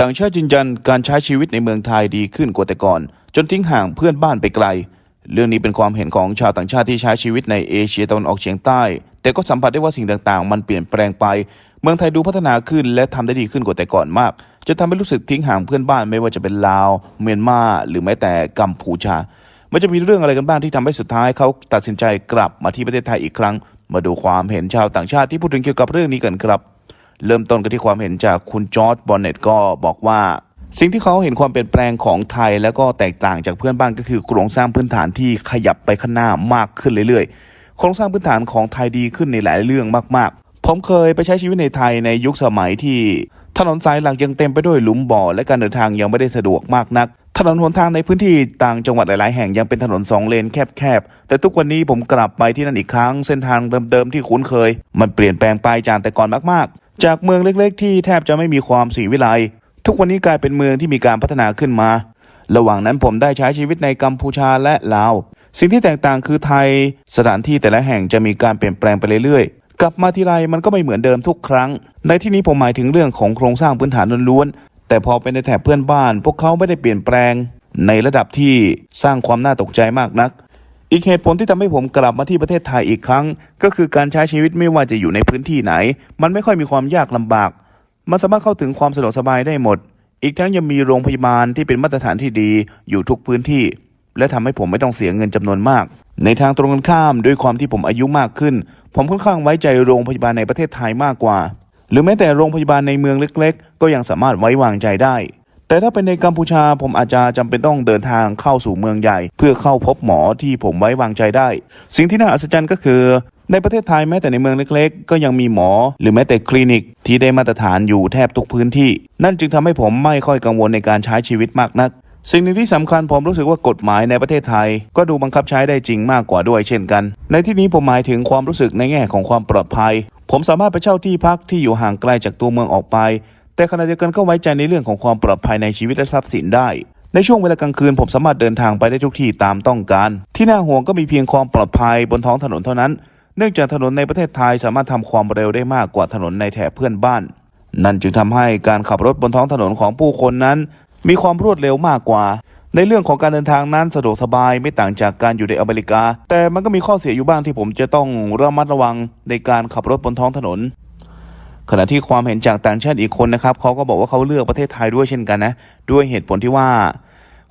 ต่างชาติยืนยันการใช้ชีวิตในเมืองไทยดีขึ้นกว่าแต่ก่อน จนทิ้งห่างเพื่อนบ้านไปไกล เรื่องนี้เป็นความเห็นของชาวต่างชาติที่ใช้ชีวิตในเอเชียตะวันออกเฉียงใต้ แต่ก็สัมผัสได้ว่าสิ่งต่างๆ มันเปลี่ยนแปลงไป เมืองไทยดูพัฒนาขึ้นและทำได้ดีขึ้นกว่าแต่ก่อนมากจนทำให้รู้สึกทิ้งห่างเพื่อนบ้านไม่ว่าจะเป็นลาว เมียนมาหรือแม้แต่กัมพูชา มันจะมีเรื่องอะไรกันบ้างที่ทำให้สุดท้ายเขาตัดสินใจกลับมาที่ประเทศไทยอีกครั้ง มาดูความเห็นชาวต่างชาติที่พูดถึงเกี่ยวกับเรื่องนี้กันครับ เริ่มต้นกันที่ความเห็นจากคุณจอร์ดบอนเน็ตก็บอกว่า สิ่งที่เขาเห็นความเปลี่ยนแปลงของไทย แล้วก็แตกต่างจากเพื่อนบ้านก็คือโครงสร้างพื้นฐานที่ขยับไปข้างหน้ามากขึ้นเรื่อยๆ โครงสร้างพื้นฐานของไทยดีขึ้นในหลายเรื่องมากๆ ผมเคยไปใช้ชีวิตในไทยในยุคสมัยที่ ถนนสายหลักยังเต็มไปด้วยหลุมบ่อ และการเดินทางยังไม่ได้สะดวกมากนักถนนหนทางในพื้นที่ต่างจังหวัดหลาย ๆ แห่งยังเป็นถนนสองเลนแคบ ๆ แต่ทุกวันนี้ผมกลับไปที่นั่นอีกครั้ง เส้นทางเดิม ๆ ที่คุ้นเคย มันเปลี่ยนแปลงไปจากแต่ก่อนมากๆ จากเมืองเล็กๆ ที่แทบจะไม่มีความสีวิไลทุกวันนี้กลายเป็นเมืองที่มีการพัฒนาขึ้นมา ระหว่างนั้นผมได้ใช้ชีวิตในกัมพูชาและลาว สิ่งที่แตกต่างคือไทย สถานที่แต่ละแห่งจะมีการเปลี่ยนแปลงไปเรื่อยๆ กลับมาทีไรมันก็ไม่เหมือนเดิมทุกครั้ง ในที่นี้ผมหมายถึงเรื่องของโครงสร้างพื้นฐานล้วนๆ แต่พอเป็นในแถบเพื่อนบ้าน พวกเขาไม่ได้เปลี่ยนแปลง ในระดับที่สร้างความน่าตกใจมากนัก อีกเหตุผลที่ทำให้ผมกลับมาที่ประเทศไทยอีกครั้ง ก็คือการใช้ชีวิตไม่ว่าจะอยู่ในพื้นที่ไหน มันไม่ค่อยมีความยากลำบาก มันสามารถเข้าถึงความสะดวกสบายได้หมด อีกทั้งยังมีโรงพยาบาลที่เป็นมาตรฐานที่ดีอยู่ทุกพื้นที่ และทำให้ผมไม่ต้องเสียเงินจำนวนมาก ในทางตรงกันข้ามด้วยความที่ผมอายุมากขึ้น ผมค่อนข้างไว้ใจโรงพยาบาลในประเทศไทยมากกว่า หรือแม้แต่โรงพยาบาลในเมืองเล็ก ๆ ก็ยังสามารถไว้วางใจได้ แต่ถ้าเป็นในกัมพูชาผมอาจจะจำเป็นต้องเดินทางเข้าสู่เมืองใหญ่ เพื่อเข้าพบหมอที่ผมไว้วางใจได้ สิ่งที่น่าอัศจรรย์ก็คือในประเทศไทยแม้แต่ในเมืองเล็กๆ ก็ยังมีหมอ หรือแม้แต่คลินิกที่ได้มาตรฐานอยู่แทบทุกพื้นที่ นั่นจึงทำให้ผมไม่ค่อยกังวลในการใช้ชีวิตมากนัก สิ่งหนึ่งที่สำคัญผมรู้สึกว่ากฎหมายในประเทศไทย ก็ดูบังคับใช้ได้จริงมากกว่าด้วยเช่นกัน ในที่นี้ผมหมายถึงความรู้สึกในแง่ของความปลอดภัย ผมสามารถไปเช่าที่พักที่อยู่ห่างไกลจากตัวเมืองออกไป แต่ขณะเดียวกันก็ไว้ใจในเรื่องของความปลอดภัยในชีวิตและทรัพย์สินได้ ในช่วงเวลากลางคืนผมสามารถเดินทางไปได้ทุกที่ตามต้องการ ที่น่าห่วงก็มีเพียงความปลอดภัยบนท้องถนนเท่านั้น เนื่องจากถนนในประเทศไทยสามารถทำความเร็วได้มากกว่าถนนในแถบเพื่อนบ้าน นั่นจึงทำให้การขับรถบนท้องถนนของผู้คนนั้น มีความรวดเร็วมากกว่าในเรื่องของการเดินทางนั้นสะดวกสบายไม่ต่างจากการอยู่ในอเมริกา แต่มันก็มีข้อเสียอยู่บ้างที่ผมจะต้องระมัดระวังในการขับรถบนท้องถนน ขณะที่ความเห็นจากต่างชาติอีกคนนะครับเขาก็บอกว่าเขาเลือกประเทศไทยด้วยเช่นกันนะ ด้วยเหตุผลที่ว่า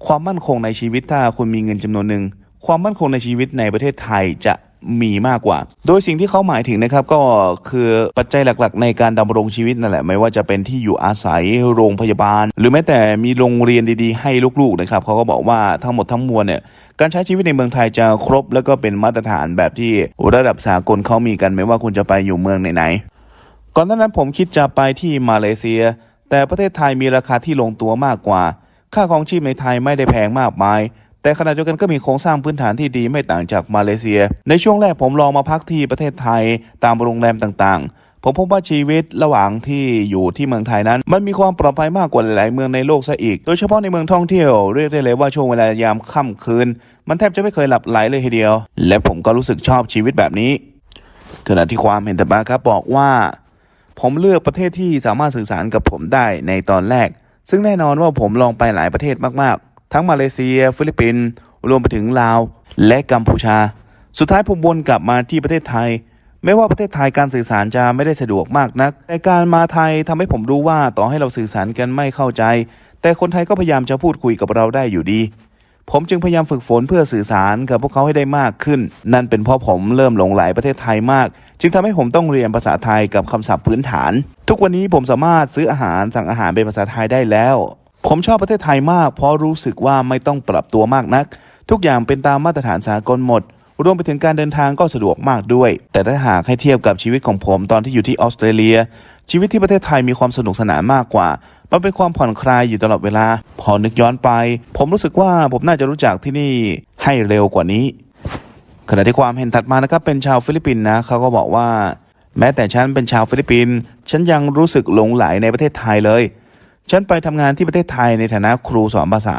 ความมั่นคงในชีวิตถ้าคุณมีเงินจำนวนหนึ่งความมั่นคงในชีวิตในประเทศไทยจะมีมากกว่า โดยสิ่งที่เขาหมายถึงนะครับก็คือปัจจัยหลักๆ ในการดำรงชีวิตนั่นแหละ ไม่ว่าจะเป็นที่อยู่อาศัยโรงพยาบาล หรือแม้แต่มีโรงเรียนดีๆ ให้ลูกๆนะครับเขาก็บอกว่าทั้งหมดทั้งมวลเนี่ยการใช้ชีวิตในเมืองไทยจะครบ แล้วก็เป็นมาตรฐานแบบที่ระดับสากลเขามีกันไม่ว่าคุณจะไปอยู่เมืองไหน ก่อนหน้านั้นผมคิดจะไปที่มาเลเซีย แต่ประเทศไทยมีราคาที่ลงตัวมากกว่า ค่าของชีพในไทยไม่ได้แพงมากมาย แต่ขณะเดียวกันก็มีโครงสร้างพื้นฐานที่ดีไม่ต่างจากมาเลเซีย ในช่วงแรกผมลองมาพักที่ประเทศไทยตามโรงแรมต่างๆ ผมพบว่าชีวิตระหว่างที่อยู่ที่เมืองไทยนั้น มันมีความปลอดภัยมากกว่าหลายเมืองในโลกซะอีก โดยเฉพาะในเมืองท่องเที่ยวเรียกได้เลยว่าช่วงเวลายามค่ำคืน มันแทบจะไม่เคยหลับไหลเลยทีเดียว และผมก็รู้สึกชอบชีวิตแบบนี้ขณะที่ความเห็นแต่อมาครับบอกว่า ผมเลือกประเทศที่สามารถสื่อสารกับผมได้ในตอนแรก ซึ่งแน่นอนว่าผมลองไปหลายประเทศมากๆ ทั้งมาเลเซีย ฟิลิปปินส์รวมไปถึงลาว และกัมพูชา สุดท้ายผมวนกลับมาที่ประเทศไทย ไม่ว่าประเทศไทยการสื่อสารจะไม่ได้สะดวกมากนัก แต่การมาไทยทำให้ผมรู้ว่าต่อให้เราสื่อสารกันไม่เข้าใจ แต่คนไทยก็พยายามจะพูดคุยกับเราได้อยู่ดี ผมจึงพยายามฝึกฝนเพื่อสื่อสารกับพวกเขาให้ได้มากขึ้น นั่นเป็นเพราะผมเริ่มหลงไหลประเทศไทยมาก จึงทำให้ผมต้องเรียนภาษาไทยกับคำศัพท์พื้นฐาน ทุกวันนี้ผมสามารถซื้ออาหารสั่งอาหารเป็นภาษาไทยได้แล้ว ผมชอบประเทศไทยมาก เพราะรู้สึกว่าไม่ต้องปรับตัวมากนัก ทุกอย่างเป็นตามมาตรฐานสากลหมดรวมไปถึงการเดินทางก็สะดวกมากด้วย แต่ถ้าหากให้เทียบกับชีวิตของผมตอนที่อยู่ที่ออสเตรเลีย ชีวิตที่ประเทศไทยมีความสนุกสนานมากกว่า มันเป็นความผ่อนคลายอยู่ตลอดเวลา พอนึกย้อนไป ผมรู้สึกว่าผมน่าจะรู้จักที่นี่ให้เร็วกว่านี้ ขณะที่ความเห็นถัดมานะครับเป็นชาวฟิลิปปินส์นะเขาก็บอกว่า แม้แต่ฉันเป็นชาวฟิลิปปินส์ฉันยังรู้สึกหลงไหลในประเทศไทยเลย ฉันไปทำงานที่ประเทศไทยในฐานะครูสอนภาษา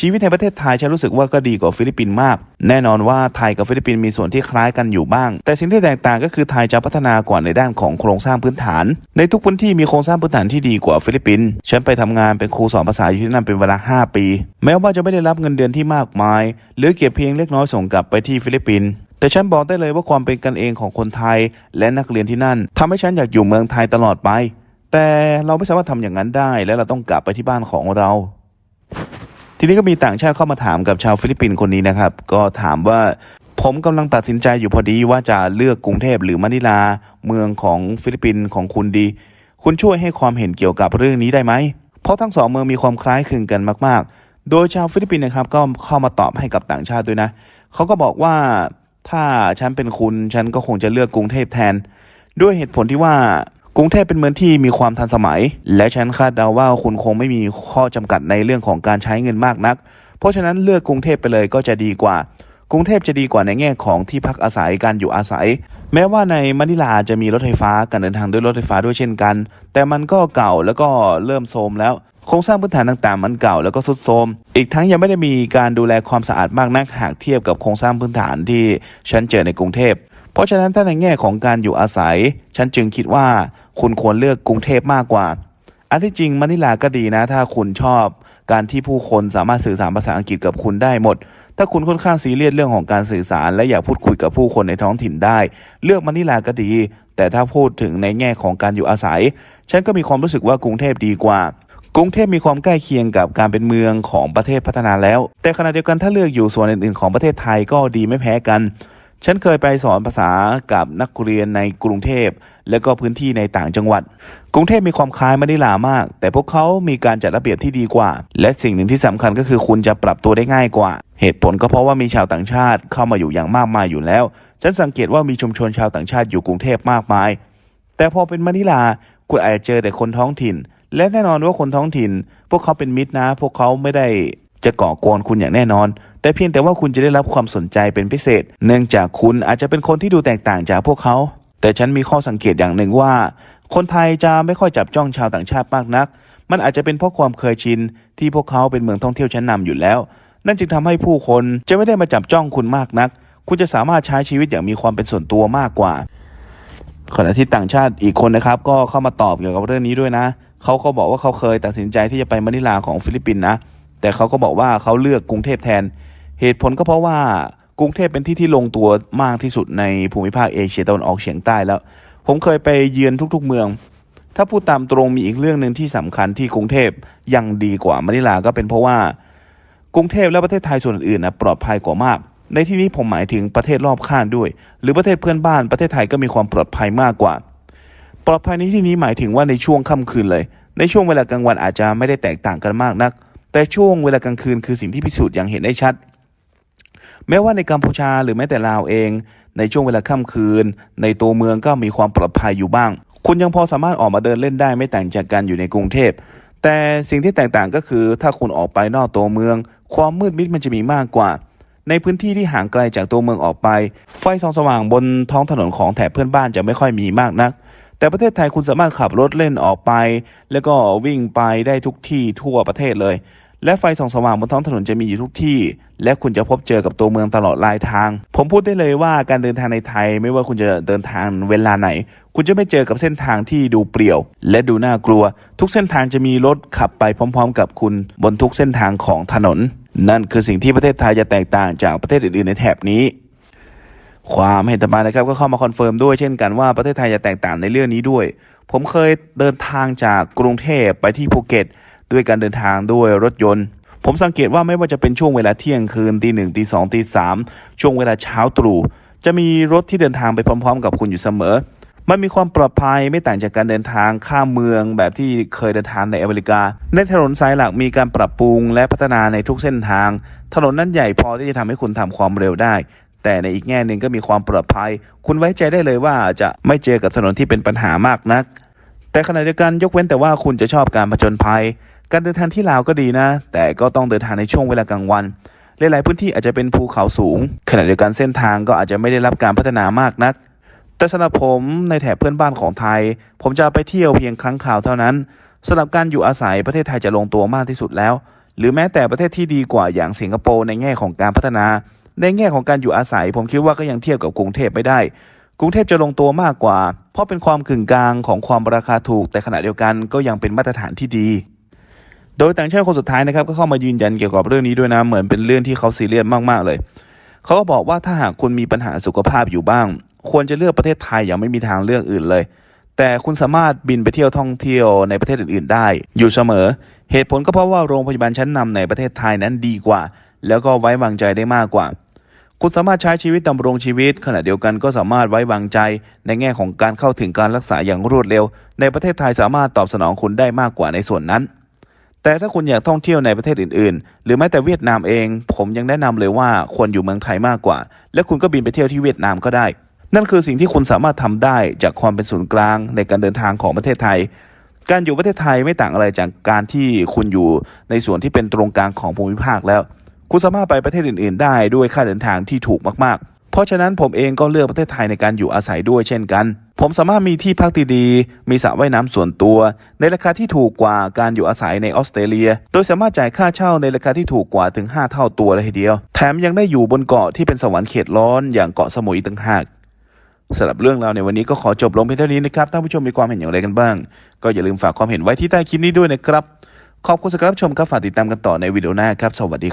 ชีวิตในประเทศไทยฉันรู้สึกว่าก็ดีกว่าฟิลิปปินส์มาก แน่นอนว่าไทยกับฟิลิปปินส์มีส่วนที่คล้ายกันอยู่บ้าง แต่สิ่งที่แตกต่างก็คือไทยจะพัฒนากว่าในด้านของโครงสร้างพื้นฐาน ในทุกพื้นที่มีโครงสร้างพื้นฐานที่ดีกว่าฟิลิปปินส์ฉันไปทำงานเป็นครูสอนภาษาอยู่ที่นั่นเป็นเวลา 5 ปี แม้ว่าจะไม่ได้รับเงินเดือนที่มากมาย หรือเก็บเพียงเล็กน้อยส่งกลับไปที่ฟิลิปปินส์แต่ฉันบอกได้เลยว่าความเป็นกันเองของคนไทย และนักเรียนที่นั่นทำให้ฉันอยากอยู่เมืองไทยตลอดไป แต่เราไม่สามารถทำอย่างนั้นได้ และเราต้องกลับไปที่บ้านของเรา ทีนี้ก็มีต่างชาติเข้ามาถามกับชาวฟิลิปปินส์คนนี้นะครับ ก็ถามว่าผมกำลังตัดสินใจอยู่พอดีว่าจะเลือกกรุงเทพหรือมะนิลา เมืองของฟิลิปปินส์ของคุณดี คุณช่วยให้ความเห็นเกี่ยวกับเรื่องนี้ได้ไหม เพราะทั้งสองเมืองมีความคล้ายคลึงกันมาก ๆ โดยชาวฟิลิปปินส์นะครับก็เข้ามาตอบให้กับต่างชาติด้วยนะ เขาก็บอกว่าถ้าฉันเป็นคุณฉันก็คงจะเลือกกรุงเทพแทน ด้วยเหตุผลที่ว่า กรุงเทพเป็นเมืองที่มีความทันสมัย และฉันคาดเดาว่าคุณคงไม่มีข้อจำกัดในเรื่องของการใช้เงินมากนัก เพราะฉะนั้นเลือกกรุงเทพไปเลยก็จะดีกว่า กรุงเทพจะดีกว่าในแง่ของที่พักอาศัยการอยู่อาศัย แม้ว่าในมะนิลาจะมีรถไฟฟ้าการเดินทางด้วยรถไฟฟ้าด้วยเช่นกัน แต่มันก็เก่าแล้วก็เริ่มโทรมแล้วโครงสร้างพื้นฐานต่างๆ มันเก่าแล้วก็ทรุดโทรม อีกทั้งยังไม่ได้มีการดูแลความสะอาดมากนักหากเทียบกับโครงสร้างพื้นฐานที่ฉันเจอในกรุงเทพ เพราะฉะนั้นถ้าในแง่ของการอยู่อาศัย ฉันจึงคิดว่าคุณควรเลือกกรุงเทพมากกว่า อันที่จริงมะนิลาก็ดีนะ ถ้าคุณชอบการที่ผู้คนสามารถสื่อสารภาษาอังกฤษกับคุณได้หมด ถ้าคุณค่อนข้างซีเรียสเรื่องของการสื่อสาร และอยากพูดคุยกับผู้คนในท้องถิ่นได้ เลือกมะนิลาก็ดี แต่ถ้าพูดถึงในแง่ของการอยู่อาศัย ฉันก็มีความรู้สึกว่ากรุงเทพดีกว่ากรุงเทพมีความใกล้เคียงกับการเป็นเมืองของประเทศพัฒนาแล้ว แต่ขณะเดียวกันถ้าเลือกอยู่ส่วนอื่นๆของประเทศไทยก็ดีไม่แพ้กัน ฉันเคยไปสอนภาษากับนักเรียนในกรุงเทพ และก็พื้นที่ในต่างจังหวัด กรุงเทพมีความคล้ายมะนิลามาก แต่พวกเขามีการจัดระเบียบที่ดีกว่า และสิ่งหนึ่งที่สำคัญก็คือคุณจะปรับตัวได้ง่ายกว่า เหตุผลก็เพราะว่ามีชาวต่างชาติเข้ามาอยู่อย่างมากมายอยู่แล้ว ฉันสังเกตว่ามีชุมชนชาวต่างชาติอยู่กรุงเทพมากมาย แต่พอเป็นมะนิลาคุณอาจจะเจอแต่คนท้องถิ่น และแน่นอนว่าคนท้องถิ่น พวกเขาเป็นมิตรนะ พวกเขาไม่ได้ จะก่อกวนคุณอย่างแน่นอน แต่เพียงแต่ว่าคุณจะได้รับความสนใจเป็นพิเศษ เนื่องจากคุณอาจจะเป็นคนที่ดูแตกต่างจากพวกเขา แต่ฉันมีข้อสังเกตอย่างหนึ่งว่า คนไทยจะไม่ค่อยจับจ้องชาวต่างชาติมากนัก มันอาจจะเป็นเพราะความเคยชินที่พวกเขาเป็นเมืองท่องเที่ยวชั้นนำอยู่แล้ว นั่นจึงทำให้ผู้คนจะไม่ได้มาจับจ้องคุณมากนัก คุณจะสามารถใช้ชีวิตอย่างมีความเป็นส่วนตัวมากกว่าขณะที่ต่างชาติอีกคนนะครับ ก็เข้ามาตอบเกี่ยวกับเรื่องนี้ด้วยนะ เขาก็บอกว่าเขาเคยตัดสินใจที่จะไปมะนิลาของฟิลิปปินส์นะ แต่เขาก็บอกว่าเขาเลือกกรุงเทพแทน เหตุผลก็เพราะว่ากรุงเทพเป็นที่ที่ลงตัวมากที่สุดในภูมิภาคเอเชียตะวันออกเฉียงใต้แล้ว ผมเคยไปเยือนทุกๆเมือง ถ้าพูดตามตรงมีอีกเรื่องหนึ่งที่สำคัญที่กรุงเทพยังดีกว่ามะนิลาก็เป็นเพราะว่ากรุงเทพและประเทศไทยส่วนอื่นนะปลอดภัยกว่ามาก ในที่นี้ผมหมายถึงประเทศรอบข้างด้วย หรือประเทศเพื่อนบ้านประเทศไทยก็มีความปลอดภัยมากกว่า ปลอดภัยในที่นี้หมายถึงว่าในช่วงค่ำคืนเลย ในช่วงเวลากลางวันอาจจะไม่ได้แตกต่างกันมากนัก แต่ช่วงเวลากลางคืนคือสิ่งที่พิสูจน์อย่างเห็นได้ชัด แม้ว่าในกัมพูชาหรือแม้แต่ลาวเอง ในช่วงเวลาค่ำคืน ในตัวเมืองก็มีความปลอดภัยอยู่บ้าง คุณยังพอสามารถออกมาเดินเล่นได้ไม่ต่างจากการอยู่ในกรุงเทพแต่สิ่งที่แตกต่างก็คือถ้าคุณออกไปนอกตัวเมือง ความมืดมิดมันจะมีมากกว่า ในพื้นที่ที่ห่างไกลจากตัวเมืองออกไป ไฟส่องสว่างบนท้องถนนของแถบเพื่อนบ้านจะไม่ค่อยมีมากนัก แต่ประเทศไทยคุณสามารถขับรถเล่นออกไป แล้วก็วิ่งไปได้ทุกที่ทั่วประเทศเลย และไฟส่องสว่างบนท้องถนนจะมีอยู่ทุกที่ และคุณจะพบเจอกับตัวเมืองตลอดลายทาง ผมพูดได้เลยว่าการเดินทางในไทยไม่ว่าคุณจะเดินทางเวลาไหน คุณจะไม่เจอกับเส้นทางที่ดูเปลี่ยว และดูน่ากลัว ทุกเส้นทางจะมีรถขับไปพร้อม ๆ กับคุณบนทุกเส้นทางของถนน นั่นคือสิ่งที่ประเทศไทยจะแตกต่างจากประเทศอื่นๆในแถบนี้ความเห็นต่อมานะครับก็เข้ามาคอนเฟิร์มด้วยเช่นกันว่าประเทศไทยจะแตกต่างในเรื่องนี้ด้วย ผมเคยเดินทางจากกรุงเทพไปที่ภูเก็ต ด้วยการเดินทางด้วยรถยนต์ ผมสังเกตว่าไม่ว่าจะเป็นช่วงเวลาเที่ยงคืนตีหนึ่งตีสองตีสามช่วงเวลาเช้าตรู่จะมีรถที่เดินทางไปพร้อม ๆ กับคุณอยู่เสมอ มันมีความปลอดภัยไม่ต่างจากการเดินทางข้ามเมืองแบบที่เคยเดินทางในอเมริกา ในถนนสายหลักมีการปรับปรุงและพัฒนาในทุกเส้นทาง ถนนนั้นใหญ่พอที่จะทำให้คุณทำความเร็วได้ แต่ในอีกแง่หนึ่งก็มีความปลอดภัย คุณไว้ใจได้เลยว่าจะไม่เจอกับถนนที่เป็นปัญหามากนัก แต่ขณะเดียวกันยกเว้นแต่ว่าคุณจะชอบการผจญภัย การเดินทางที่ลาวก็ดีนะ แต่ก็ต้องเดินทางในช่วงเวลากลางวันหลายๆพื้นที่อาจจะเป็นภูเขาสูง ขณะเดียวกันเส้นทางก็อาจจะไม่ได้รับการพัฒนามากนัก แต่สำหรับผมในแถบเพื่อนบ้านของไทย ผมจะไปเที่ยวเพียงครั้งคราวเท่านั้นสำหรับการอยู่อาศัยประเทศไทยจะลงตัวมากที่สุดแล้ว หรือแม้แต่ประเทศที่ดีกว่าอย่างสิงคโปร์ในแง่ของการพัฒนา ในแง่ของการอยู่อาศัย ผมคิดว่าก็ยังเทียบกับกรุงเทพไม่ได้ กรุงเทพจะลงตัวมากกว่า เพราะเป็นความกึ่งกลางของความราคาถูก แต่ขณะเดียวกันก็ยังเป็นมาตรฐานที่ดี โดยต่างชาติคนสุดท้ายนะครับก็เข้ามายืนยันเกี่ยวกับเรื่องนี้ด้วยนะเหมือนเป็นเรื่องที่เขาซีเรียสมากๆเลยเขาก็บอกว่าถ้าหากคุณมีปัญหาสุขภาพอยู่บ้าง ควรจะเลือกประเทศไทยอย่างไม่มีทางเลือกอื่นเลย แต่คุณสามารถบินไปเที่ยวท่องเที่ยวในประเทศอื่น ๆ ได้ อยู่เสมอ เหตุผลก็เพราะว่าโรงพยาบาลชั้นนำในประเทศไทยนั้นดีกว่า แล้วก็ไว้วางใจได้มากกว่า คุณสามารถใช้ชีวิตดำรงชีวิต ขณะเดียวกันก็สามารถไว้วางใจ ในแง่ของการเข้าถึงการรักษาอย่างรวดเร็ว ในประเทศไทยสามารถตอบสนองคุณได้มากกว่าในส่วนนั้น แต่ถ้าคุณอยากท่องเที่ยวในประเทศอื่นๆ หรือแม้แต่เวียดนามเอง ผมยังแนะนำเลยว่าควรอยู่เมืองไทยมากกว่า และคุณก็บินไปเที่ยวที่เวียดนามก็ได้ นั่นคือสิ่งที่คุณสามารถทำได้จากความเป็นศูนย์กลางในการเดินทางของประเทศไทย การอยู่ประเทศไทยไม่ต่างอะไรจากการที่คุณอยู่ในส่วนที่เป็นตรงกลางของภูมิภาคแล้ว คุณสามารถไปประเทศอื่น ๆ ได้ด้วยค่าเดินทางที่ถูกมากๆ เพราะฉะนั้นผมเองก็เลือกประเทศไทยในการอยู่อาศัยด้วยเช่นกัน ผมสามารถมีที่พักดีๆ มีสระว่ายน้ำส่วนตัว ในราคาที่ถูกกว่าการอยู่อาศัยในออสเตรเลีย โดยสามารถจ่ายค่าเช่าในราคาที่ถูกกว่าถึง 5 เท่าตัวเลยทีเดียว แถมยังได้อยู่บนเกาะที่เป็นสวรรค์เขตร้อนอย่างเกาะสมุยต่างหากสำหรับเรื่องราวในวันนี้ก็ขอจบลงเพียงเท่านี้นะครับ ท่านผู้ชมมีความเห็นอย่างไรกันบ้าง ก็อย่าลืมฝากความเห็นไว้ที่ใต้คลิปนี้ด้วยนะครับ ขอบคุณสำหรับรับชมครับ ฝากติดตามกันต่อในวิดีโอหน้าครับ สวัสดี